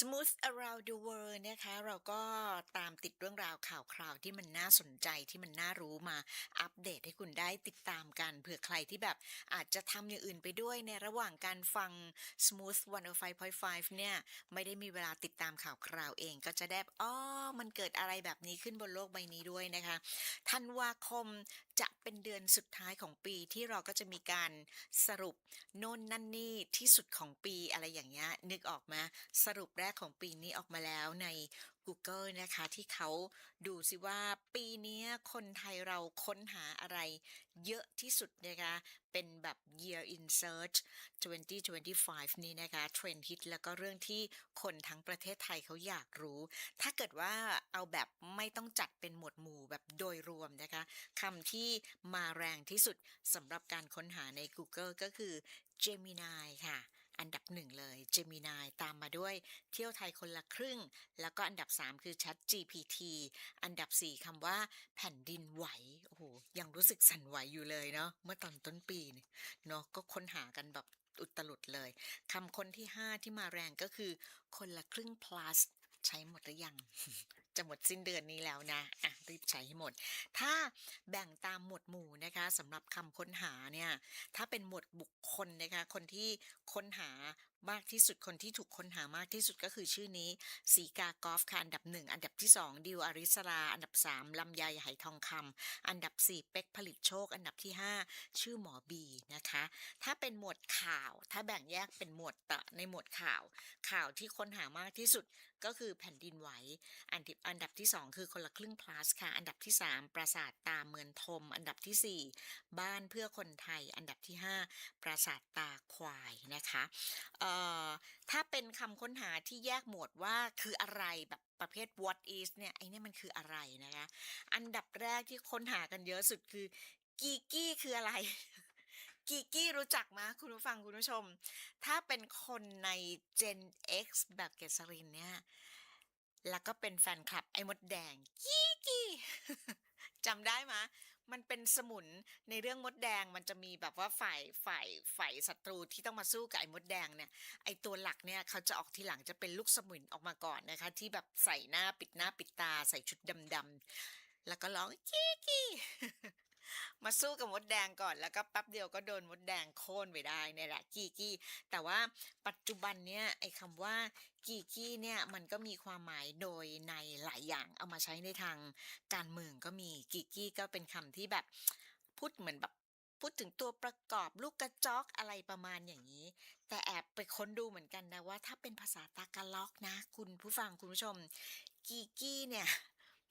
Smooth Around the World นะคะ เราก็ตามติดเรื่องราวข่าวคราวที่มันน่าสนใจที่มันน่ารู้มาอัปเดตให้คุณได้ติดตามกันเผื่อใครที่แบบอาจจะทำอย่างอื่นไปด้วยในระหว่างการฟัง Smooth 105.5 เนี่ย ไม่ได้มีเวลาติดตามข่าวคราวเองก็จะได้อ๋อมันเกิดอะไรแบบนี้ขึ้นบนโลกใบนี้ด้วยนะคะธันวาคมจะเป็นเดือนสุดท้ายของปีที่เราก็จะมีการสรุปโน่นนั่นนี่ที่สุดของปีอะไรอย่างเงี้ยนึกออกมาสรุปแรกของปีนี้ออกมาแล้วใน Google นะคะ ที่เขาดูสิว่าปีนี้คนไทยเราค้นหาอะไรเยอะที่สุดนะคะ เป็นแบบ Year in Search 2025 นี่นะคะเทรนด์ฮิตแล้วก็เรื่องที่คนทั้งประเทศไทยเขาอยากรู้ ถ้าเกิดว่าเอาแบบไม่ต้องจัดเป็นหมวดหมู่แบบโดยรวมนะคะคำที่มาแรงที่สุดสำหรับการค้นหาใน Google ก็คือ Gemini ค่ะ อันดับหนึ่งเลย Gemini ตามมาด้วยเที่ยวไทยคนละครึ่ง แล้วก็อันดับ 3 คือ Chat GPT อันดับ 4คำว่าแผ่นดินไหวโอ้โหยังรู้สึกสั่นไหวอยู่เลยเนาะเมื่อตอนต้นปีเนี่ยเนาะก็ค้นหากันแบบอุตลุดเลยคำคนที่ 5 ที่มาแรงก็คือ คนละครึ่ง plus ใช้หมดหรือยัง จะหมดสิ้นเดือนนี้แล้วนะอะรีบใช้ให้หมด ถ้าแบ่งตามหมวดหมู่นะคะสำหรับคำค้นหาเนี่ย ถ้าเป็นหมวดบุคคลนะคะ คนที่ค้นหา มากที่สุดคนที่ถูกค้นหามากที่สุดก็คือชื่อนี้สีกากอฟค่ะอันดับหนึ่งอันดับที่สองดิวอาริสรา อันดับสามลำไยไหทองคำอันดับสี่เป็กผลิตโชค อันดับที่ห้าชื่อหมอบีนะคะ ถ้าเป็นหมวดข่าวถ้าแบ่งแยกเป็นหมวดตะในหมวดข่าว ข่าวที่ค้นหามากที่สุดก็คือแผ่นดินไหวอันดับอันดับที่ 2 คือคนละครึ่ง plus ค่ะ อันดับที่ 3 ปราสาทตาเมือนทม อันดับทีสี่ 4 บ้านเพื่อคนไทย อันดับที่ 5 ปราสาทตาควายนะคะเอ่อถ้าเป็นคำค้นหาที่แยกหมวดว่าคืออะไรแบบประเภท what is เนี่ยไอ้นี่มันคืออะไรนะคะ อันดับแรกที่ค้นหากันเยอะสุดคือกีกี้คืออะไรกีกี้รู้จักไหมคุณผู้ฟังคุณผู้ชม ถ้าเป็นคนใน Gen X แบบเกษรินเนี่ยแล้วก็เป็นแฟนคลับไอ้มดแดง กี้กี้จำได้ไห มันเป็นสมุนในเรื่องมดแดงมันจะมีแบบว่าฝ่ายฝ่ายฝ่ายศัตรูที่ต้องมาสู้กับไอ้มดแดงเนี่ยไอ้ตัวหลักเนี่ยเขาจะออกทีหลังจะเป็นลูกสมุนออกมาก่อนนะคะ ที่แบบใส่หน้าปิดหน้าปิดตาใส่ชุดดำๆแล้วก็ร้องกี้กี้ มาสู้กับมดแดงก่อนแล้วก็แป๊บเดียวก็โดนมดแดงโค่นไปได้เนี่ยแหละกีกี้แต่ว่าปัจจุบันเนี่ยไอ้คำว่ากีกี้เนี่ยมันก็มีความหมายโดยในหลายอย่างเอามาใช้ในทางการเมืองก็มีกีกี้ก็เป็นคำที่แบบพูดเหมือนแบบพูดถึงตัวประกอบลูกกระจอกอะไรประมาณอย่างนี้ แต่แอบไปค้นดูเหมือนกันนะว่าถ้าเป็นภาษาตากาล็อกนะ คุณผู้ฟังคุณผู้ชมกีกี้เนี่ย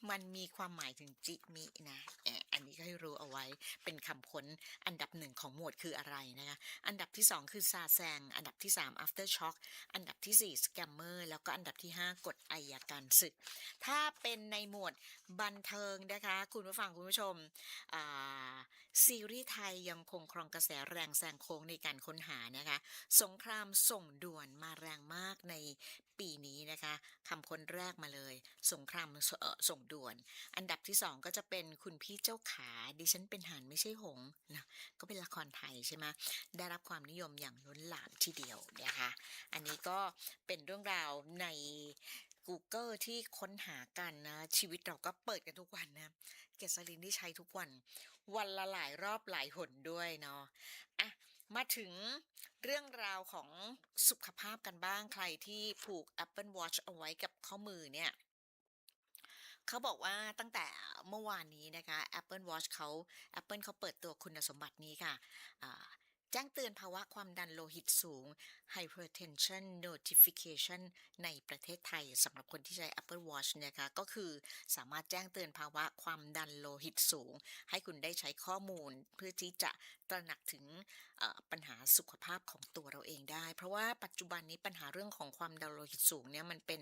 มันมีความหมายถึงจิมินะเอ่อ อันนี้ก็ให้รู้เอาไว้เป็นคำค้นอันดับหนึ่งของหมวดคืออะไรนะคะอันดับที่ 2 คือซาแซง อันดับที่ 3 after shock อันดับที่ 4 scammer แล้วก็อันดับที่ 5 กฎอายการศึก ถ้าเป็นในหมวดบันเทิงนะคะ คุณผู้ฟังคุณผู้ชมซีรีส์ไทยยังคงครองกระแสแรงแซงโค้งในการค้นหานะคะ สงครามส่งด่วนมาแรงมาก ในปีนี้นะคะคำค้นแรกมาเลย สงครามสเอ่อส่งด่วน อันดับที่สองก็จะเป็นคุณพี่เจ้าขาดิฉันเป็นหานไม่ใช่หงนะก็เป็นละครไทยใช่ไหมได้รับความนิยมอย่างล้นหลามทีเดียวนะคะอันนี้ก็เป็นเรื่องราวใน Google ที่ค้นหากันนะ ชีวิตเราก็เปิดกันทุกวันนะ เกสลินที่ใช้ทุกวัน วันละหลายรอบหลายหนด้วยเนาะอะ มาถึงเรื่องราวของสุขภาพกันบ้างใครที่ผูก Apple Watch เอาไว้กับข้อมือเนี่ยเขาบอกว่าตั้งแต่เมื่อวานนี้นะคะ Apple Watch เขา Apple เขาเปิดตัวคุณสมบัตินี้ค่ะ แจ้งเตือนภาวะความดันโลหิตสูง Hypertension Notification ในประเทศไทยสำหรับคนที่ใช้ Apple Watch นะคะก็คือสามารถแจ้งเตือนภาวะความดันโลหิตสูง ให้คุณได้ใช้ข้อมูลเพื่อที่จะตระหนักถึงปัญหาสุขภาพของตัวเราเองได้ เพราะว่าปัจจุบันนี้ปัญหาเรื่องของความดันโลหิตสูงเนี่ยมันเป็น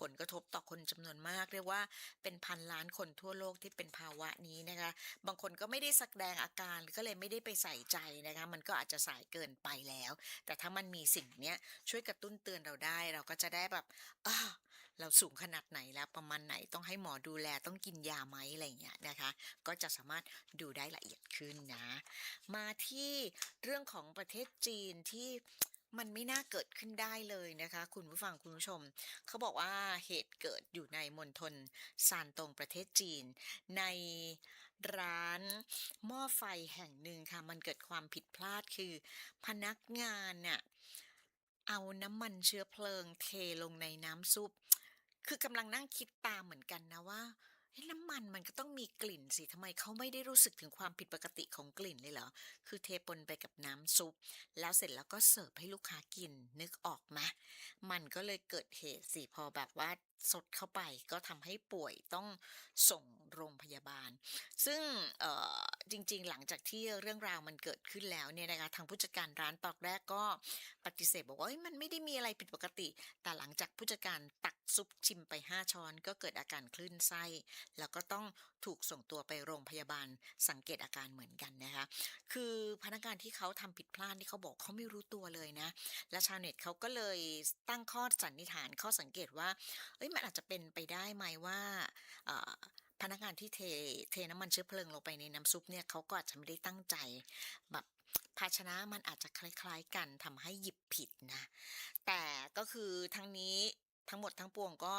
ผลกระทบต่อคนจำนวนมาก เรียกว่าเป็นพันล้านคนทั่วโลกที่เป็นภาวะนี้นะคะบางคนก็ไม่ได้แสดงอาการก็เลยไม่ได้ไปใส่ใจนะคะมันก็อาจจะสายเกินไปแล้ว แต่ถ้ามันมีสิ่งเนี้ยช่วยกระตุ้นเตือนเราได้ เราก็จะได้แบบอ้าเราสูงขนาดไหนแล้วประมาณไหนต้องให้หมอดูแลต้องกินยาไหมอะไรเงี้ยนะคะ ก็จะสามารถดูได้ละเอียดขึ้นนะ มาที่เรื่องของประเทศจีนที่มันไม่น่าเกิดขึ้นได้เลยนะคะ คุณผู้ฟังคุณผู้ชม เขาบอกว่าเหตุเกิดอยู่ในมณฑลซานตงประเทศจีน ใน ร้านหม้อไฟแห่งหนึ่งค่ะ มันเกิดความผิดพลาดคือ พนักงานน่ะเอาน้ำมันเชื้อเพลิงเทลงในน้ำซุป คือกำลังนั่งคิดตามเหมือนกันนะว่าน้ำมันมันก็ต้องมีกลิ่นสิทำไมเขาไม่ได้รู้สึกถึงความผิดปกติของกลิ่นเลยเหรอ คือเทปนไปกับน้ำซุป แล้วเสร็จแล้วก็เสิร์ฟให้ลูกค้ากินนึกออกไหมมันก็เลยเกิดเหตุสิพอแบบว่าสดเข้าไปก็ทำให้ป่วยต้องส่งโรงพยาบาล ซึ่งจริงๆ หลังจากที่เรื่องราวมันเกิดขึ้นแล้วเนี่ยนะคะทางผู้จัดการร้านตอนแรกก็ปฏิเสธบอกว่าเฮ้ยมันไม่ได้มีอะไรผิดปกติ แต่หลังจากผู้จัดการตักซุปชิมไป 5 ช้อน ก็เกิดอาการคลื่นไส้ แล้วก็ต้องถูกส่งตัวไปโรงพยาบาลสังเกตอาการเหมือนกันนะคะคือพนักงานที่เขาทำผิดพลาดที่เขาบอกเขาไม่รู้ตัวเลยนะ และชาวเน็ตเขาก็เลยตั้งข้อสันนิษฐานข้อสังเกตว่าเอ้ยมันอาจจะเป็นไปได้ไหมว่าพนักงานที่เทเทน้ำมันเชื้อเพลิงลงไปในน้ำซุปเนี่ยเขาก็อาจจะไม่ได้ตั้งใจแบบภาชนะมันอาจจะคล้าย ๆ กันทำให้หยิบผิดนะ แต่ก็คือทั้งนี้ทั้งหมดทั้งปวงก็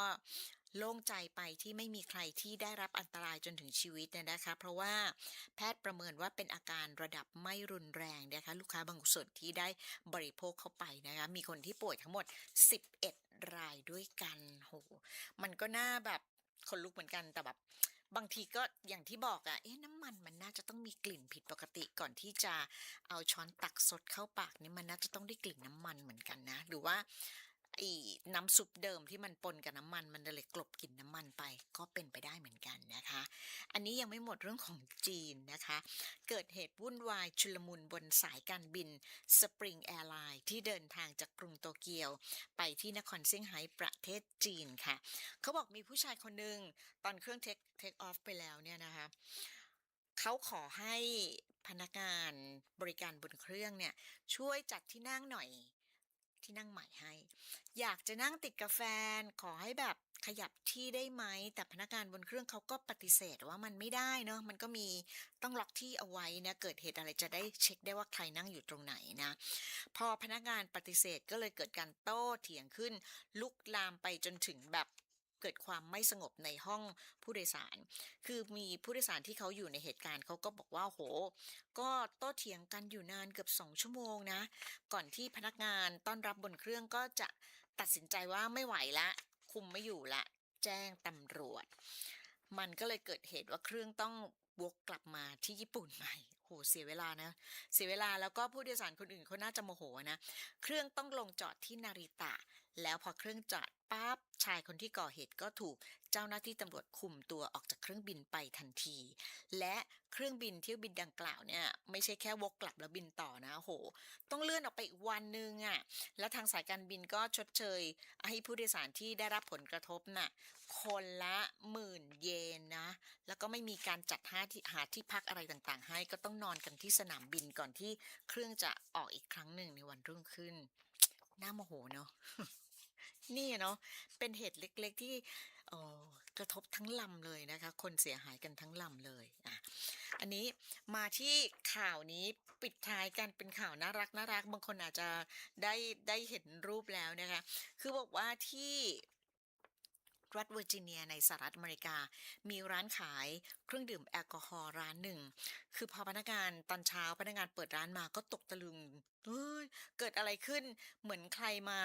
โล่งใจไปที่ไม่มีใครที่ได้รับอันตรายจนถึงชีวิตเนี่ยนะคะ เพราะว่าแพทย์ประเมินว่าเป็นอาการระดับไม่รุนแรงนะคะ ลูกค้าบางส่วนที่ได้บริโภคเข้าไปนะคะ มีคนที่ป่วยทั้งหมด 11 รายด้วยกันโหมันก็น่าแบบขนลุกเหมือนกันแต่แบบบางทีก็อย่างที่บอกอะเอ๊ะน้ำมันมันน่าจะต้องมีกลิ่นผิดปกติก่อนที่จะเอาช้อนตักสดเข้าปากนี่มันน่าจะต้องได้กลิ่นน้ำมันเหมือนกันนะ หรือว่า ไอ้น้ำซุปเดิมที่มันปนกับน้ำมันมันเลยกลบกลิ่นน้ำมันไป ก็เป็นไปได้เหมือนกันนะคะ อันนี้ยังไม่หมดเรื่องของจีนนะคะ เกิดเหตุวุ่นวายชุลมุนบนสายการบิน Spring Airline ที่เดินทางจากกรุงโตเกียว ไปที่นครเซี่ยงไฮ้ประเทศจีนค่ะ เขาบอกมีผู้ชายคนหนึ่งตอนเครื่องเทคเทคออฟไปแล้วเนี่ยนะคะเขาขอให้พนักงานบริการบนเครื่องเนี่ยช่วยจัดที่นั่งหน่อย ที่นั่งใหม่ให้ อยากจะนั่งติดกับแฟน ขอให้แบบขยับที่ได้ไหม แต่พนักงานบนเครื่องเขาก็ปฏิเสธว่ามันไม่ได้เนาะมันก็มีต้องล็อกที่เอาไว้นะเกิดเหตุอะไรจะได้เช็คได้ว่าใครนั่งอยู่ตรงไหนนะ พอพนักงานปฏิเสธก็เลยเกิดการโต้เถียงขึ้น ลุกลามไปจนถึงแบบ เกิดความไม่สงบในห้องผู้โดยสาร คือมีผู้โดยสารที่เขาอยู่ในเหตุการณ์เขาก็บอกว่าโห ก็โต้เถียงกันอยู่นานเกือบสองชั่วโมงนะ ก่อนที่พนักงานต้อนรับบนเครื่องก็จะตัดสินใจว่าไม่ไหวละ คุมไม่อยู่ละ แจ้งตำรวจ มันก็เลยเกิดเหตุว่าเครื่องต้องวกกลับมาที่ญี่ปุ่นใหม่ โห เสียเวลานะ เสียเวลาแล้วก็ผู้โดยสารคนอื่นเขาน่าจะโมโหนะ เครื่องต้องลงจอดที่นาริตะ แล้วพอเครื่องจอดปั๊บชายคนที่ก่อเหตุก็ถูกเจ้าหน้าที่ตำรวจคุมตัวออกจากเครื่องบินไปทันที และเครื่องบินเที่ยวบินดังกล่าวเนี่ย ไม่ใช่แค่วกกลับแล้วบินต่อนะโห ต้องเลื่อนออกไปอีกวันหนึ่งอะ่ะ แล้วทางสายการบินก็ชดเชย ให้ผู้โดยสารที่ได้รับผลกระทบน่ะ คนละหมื่นเยนนะ แล้วก็ไม่มีการจัดหาที่หาที่พักอะไรต่างๆ ให้ก็ต้องนอนกันที่สนามบินก่อนที่เครื่องจะออกอีกครั้งหนึ่งในวันรุ่งขึ้นน่าโมโหเนาะ นี่เนาะเป็นเหตุเล็กๆที่กระทบทั้งลำเลยนะคะ คนเสียหายกันทั้งลำเลยอะอันนี้มาที่ข่าวนี้ปิดท้ายกันเป็นข่าวน่ารักน่ารักบางคนอาจจะได้ได้เห็นรูปแล้วนะคะ คือบอกว่าที่ รัฐเวอร์จิเนียในสหรัฐอเมริกา มีร้านขายเครื่องดื่มแอลกอฮอล์ร้านหนึ่ง คือพอพนักงานตอนเช้าพนักงานเปิดร้านมาก็ตกตะลึงเฮ้ยเกิดอะไรขึ้นเหมือนใครมา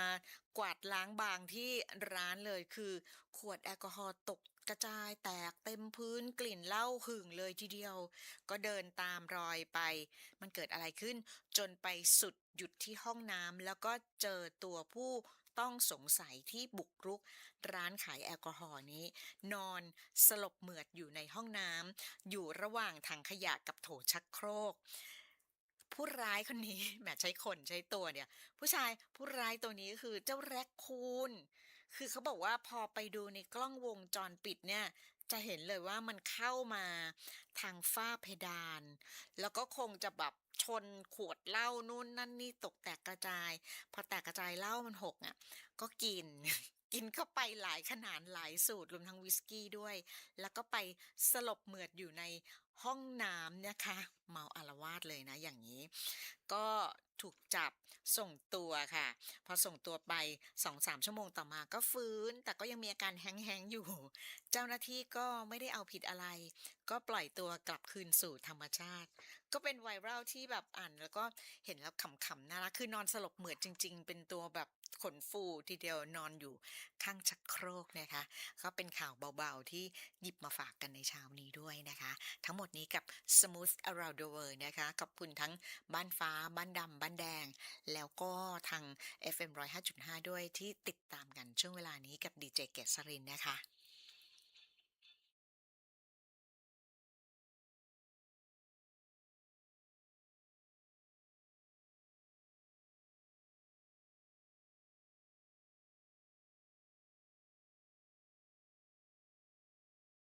กวาดล้างบางที่ร้านเลยคือ ขวดแอลกอฮอล์ตกกระจายแตกเต็มพื้นกลิ่นเหล้าหึงเลยทีเดียว ก็เดินตามรอยไป มันเกิดอะไรขึ้น จนไปสุดหยุดที่ห้องน้ำแล้วก็เจอตัวผู้ ต้องสงสัยที่บุกรุกร้านขายแอลกอฮอล์นี้ นอนสลบเหมือดอยู่ในห้องน้ำอยู่ระหว่างถังขยะกับโถชักโครกผู้ร้ายคนนี้แหมใช้คนใช้ตัวเนี่ย ผู้ชายผู้ร้ายตัวนี้คือเจ้าแร็คคูนคือเขาบอกว่าพอไปดูในกล้องวงจรปิดเนี่ย จะเห็นเลยว่ามันเข้ามาทางฝ้าเพดาน แล้วก็คงจะแบบชนขวดเหล้านู่นนั่นนี่ตกแตกกระจาย พอแตกกระจายเหล้ามันหกอะ ก็กินกินเข้าไปหลายขนาดหลายสูตรรวมทั้งวิสกี้ด้วย แล้วก็ไปสลบเหมือดอยู่ใน ห้องน้ำนะคะ เมาอารวาสเลยนะอย่างนี้ ก็ถูกจับส่งตัวค่ะ พอส่งตัวไปสองสามชั่วโมงต่อมาก็ฟื้น แต่ก็ยังมีอาการแห้งๆอยู่ เจ้าหน้าที่ก็ไม่ได้เอาผิดอะไร ก็ปล่อยตัวกลับคืนสู่ธรรมชาติ ก็เป็น viral ที่แบบอ่าน แล้วก็เห็นแล้วขำๆน่ารักคือนอนสลบเหมือดจริง ๆ เป็นตัวแบบขนฟูทีเดียวนอนอยู่ข้างชักโครกนะคะ ก็เป็นข่าวเบาๆที่หยิบมาฝากกันในเช้านี้ด้วยนะคะ ทั้งหมดนี้กับ Smooth Around the World นะคะ ขอบคุณทั้งบ้านฟ้า บ้านดำ บ้านแดง แล้วก็ทาง FM 105.5 ด้วยที่ติดตามกันช่วงเวลานี้กับดีเจเกษรินนะคะ